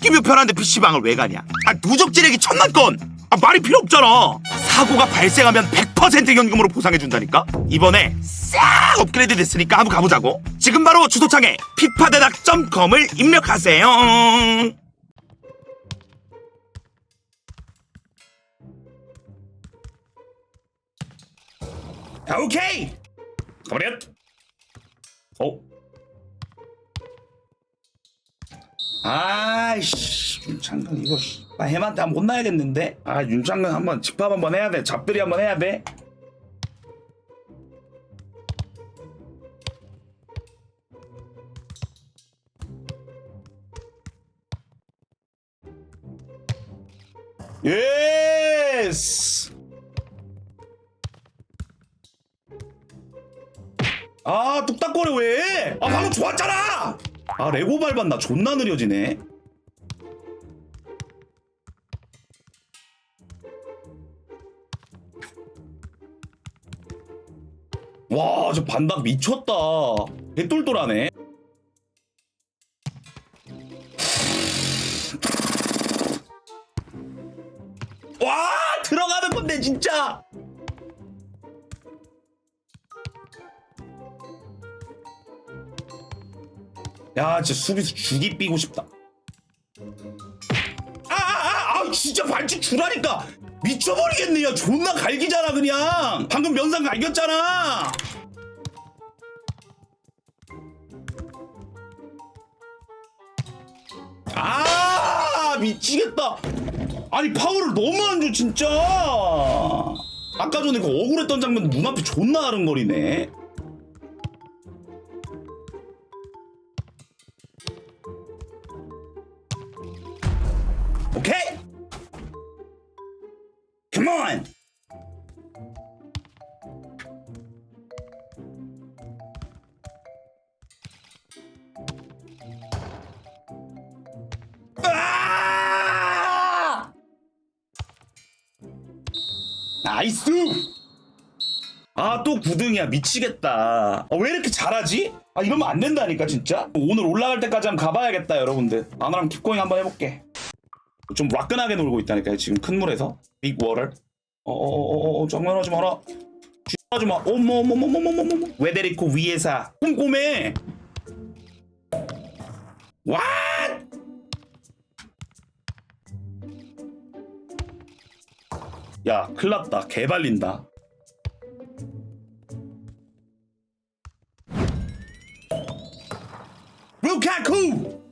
끼며 편한데 PC방을 왜 가냐? 아, 누적 찌르기 천만 건! 아, 말이 필요 없잖아! 사고가 발생하면 100% 현금으로 보상해준다니까? 이번에 싹 업그레이드 됐으니까 한번 가보자고. 지금 바로 주소창에 피파대낙.com을 입력하세요. 자, 오케이! 가버려! 어? 아이씨 윤창근 이거 씨, 나 햄한테 한번 혼나야겠는데 아 윤창근 한번 집합 한번 해야 돼 잡들이 한번 해야 돼 예스 아 뚝딱거려 왜? 아 방금 좋았잖아. 아 레고 밟았나 존나 느려지네. 와 저 반박 미쳤다. 개똘똘하네. 와 들어가는 건데 진짜. 야, 진짜 수비수 죽이 삐고 싶다. 아, 아, 아, 아, 진짜 발칙 주라니까. 미쳐버리겠네. 야, 존나 갈기잖아, 그냥. 방금 면상 갈겼잖아. 아, 미치겠다. 아니, 파워를 너무 안 줘, 진짜. 아까 전에 그 억울했던 장면 눈앞에 존나 아른거리네. On! 아! 아, 또 9등이야. 미치겠다. 아, 왜 이렇게 잘하지? 아, 이러면 안 된다니까, 진짜. 오늘 올라갈 때까지 한번 가봐야겠다, 여러분들. 나랑 킵고잉 한번 해볼게. 좀 와끈하게 놀고 있다니까요. 지금 큰 물에서. 빅 워럴. 어어어어 장난하지 마라. 하지 마. 어머 어머 어머 어머 어머 어머. 웨데리코 위에사. 꼼꼼해. 와! 야, 클일 났다. 개발린다. 루카쿠!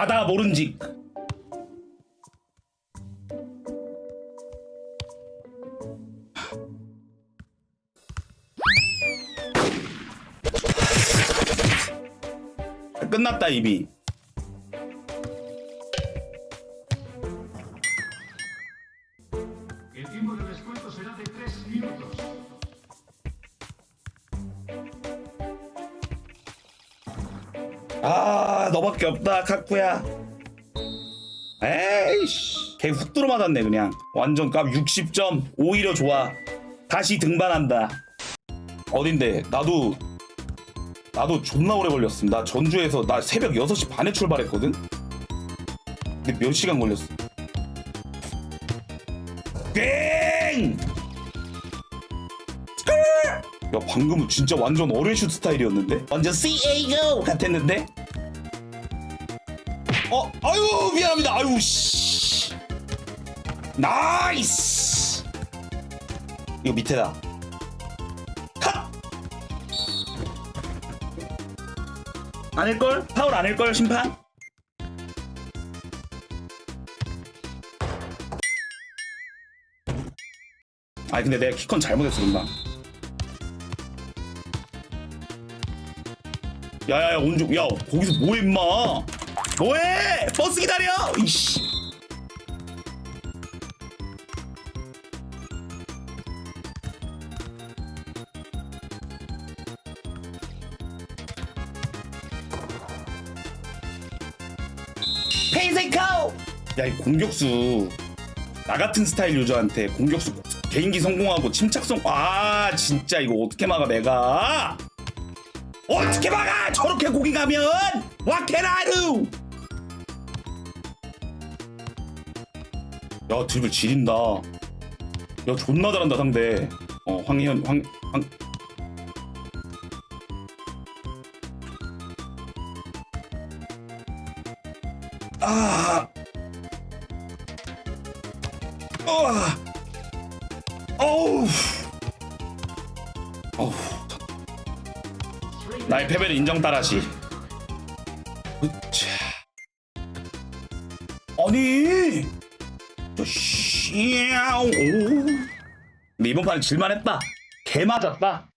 아다 모른직. 끝났다 이미. 아 너밖에 없다 카쿠야. 에이씨. 개 훅 들어 맞았네 그냥. 완전 값 60점. 오히려 좋아. 다시 등반한다. 어딘데? 나도 나도 존나 오래 나 전주에서 나 새벽 6시 반에 출발했거든? 근데 몇 시간 걸렸어? 땡! 야 방금은 진짜 완전 어뢰슛 스타일이었는데? 완전 CAO 같았는데? 어 아유 미안합니다. 아유 씨. 나이스. 이거 밑에다. 컷! 아닐걸? 파울 아닐걸? 심판? 아니 근데 내가 키컨 잘못했어 금방 야야야 온종 야 거기서 뭐해 임마? 뭐해? 버스 기다려! 이씨. 페이세이카우! 야이 공격수. 나 같은 스타일 유저한테 공격수 개인기 성공하고 침착성 아 진짜 이거 어떻게 막아 내가 어떻게 막아? 저렇게 고기 가면 와케나루! 야 드리블 지린다. 야 존나 잘한다 상대. 어 황희연 황 황. 나의 패배를 인정 따라시. 으차. 아니. 근데 이번 판은 질만했다. 개 맞았다.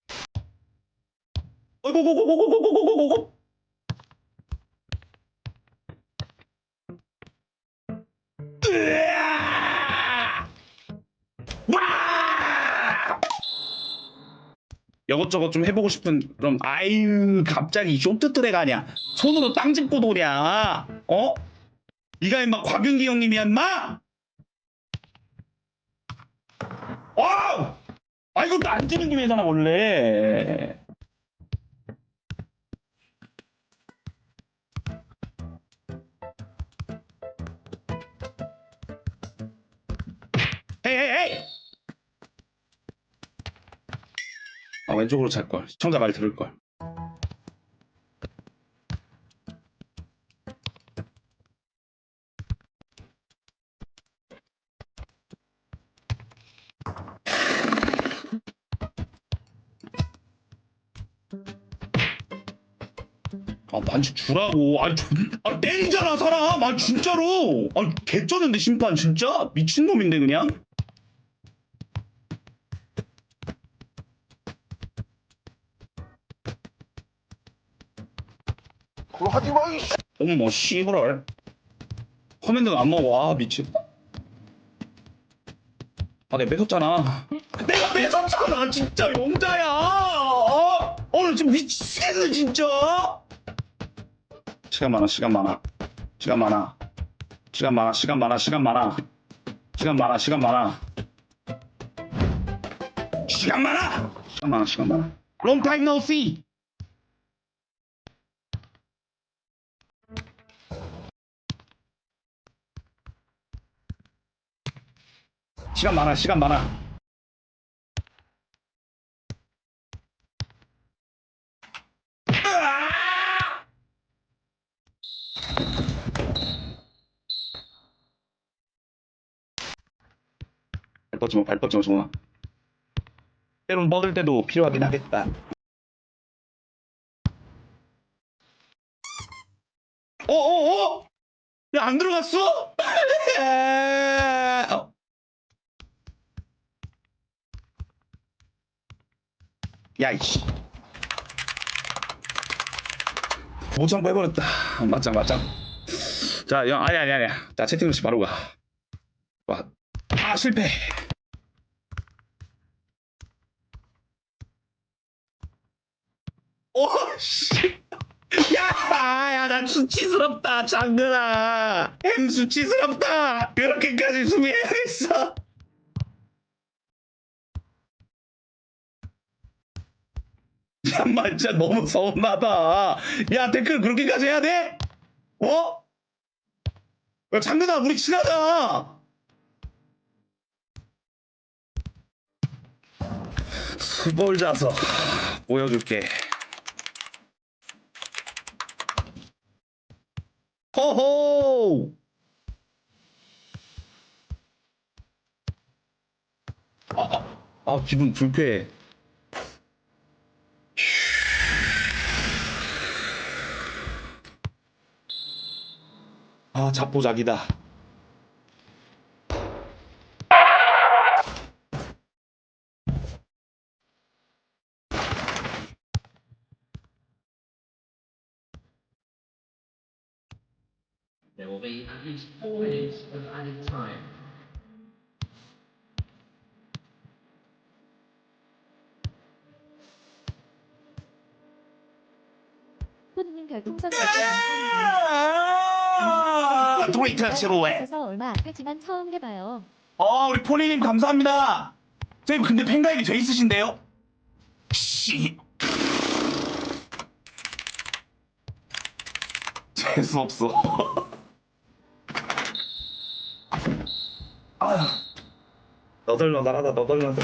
어이구구구구구구구구구구. 이것저것 좀 해보고 싶은 그럼 아유 갑자기 쇼트트랙 아니야. 손으로 땅 짚고 도냐 어? 이가 임마 곽윤기 형님이야 임마? 와우! 아 이것도 안 찌는 김이잖아 원래. 헤이 헤이 헤이 아 왼쪽으로 찰걸. 시청자 말 들을걸. 아 반칙 주라고. 아니 존... 아 때리잖아 사람. 아 진짜로. 아 개쩌는데 심판 진짜? 미친놈인데 그냥 하지 마, 이씨. 어머 씨부럴 커맨드가 안 먹어. 아 미친. 아 내가 뺏었잖아. 내가 뺏었잖아 진짜. 용자야. 어? 오늘 지금 미치겠네 진짜. 시간 많아 시간 많아. 시간 많아. 시간 많아 시간 많아 시간 많아. 시간 많아 시간 많아. 시간 많아! 시간 많아 시간 많아. Time no see 시간 많아 시간 많아 으아! 발 뻗지 마, 발 뻗지 마, 정아. 때론 뻗을 때도 필요하긴 하겠다. 어어어! 야, 안 들어갔어? 어. 야, 이씨. 못 참고 해버렸다. 맞짱, 맞짱. 자, 영, 아니, 아니, 아니. 자, 채팅으로 바로 가. 와. 아, 실패. 오, 씨. 야, 야, 나 수치스럽다, 장근아. 햄 수치스럽다. 그렇게까지 수비해야겠어. 잠만 진짜 너무 서운하다. 야 댓글 그렇게까지 해야 돼? 어? 야 장근아 우리 친하다. 수벌 자서 보여줄게. 호호. 아, 아, 아 기분 불쾌해. 아 자포자기다 There will be at least four minutes of added time. 손님 별풍선 100개 감사합니다. 트레이트 지로에. 그래서 얼마 안 되지만 처음 해봐요. 어 우리 포니님 감사합니다. 선생님 근데 팬가입이 돼 있으신데요? 씨. 재수 없어. 아휴. 너덜너덜하다 너덜너덜.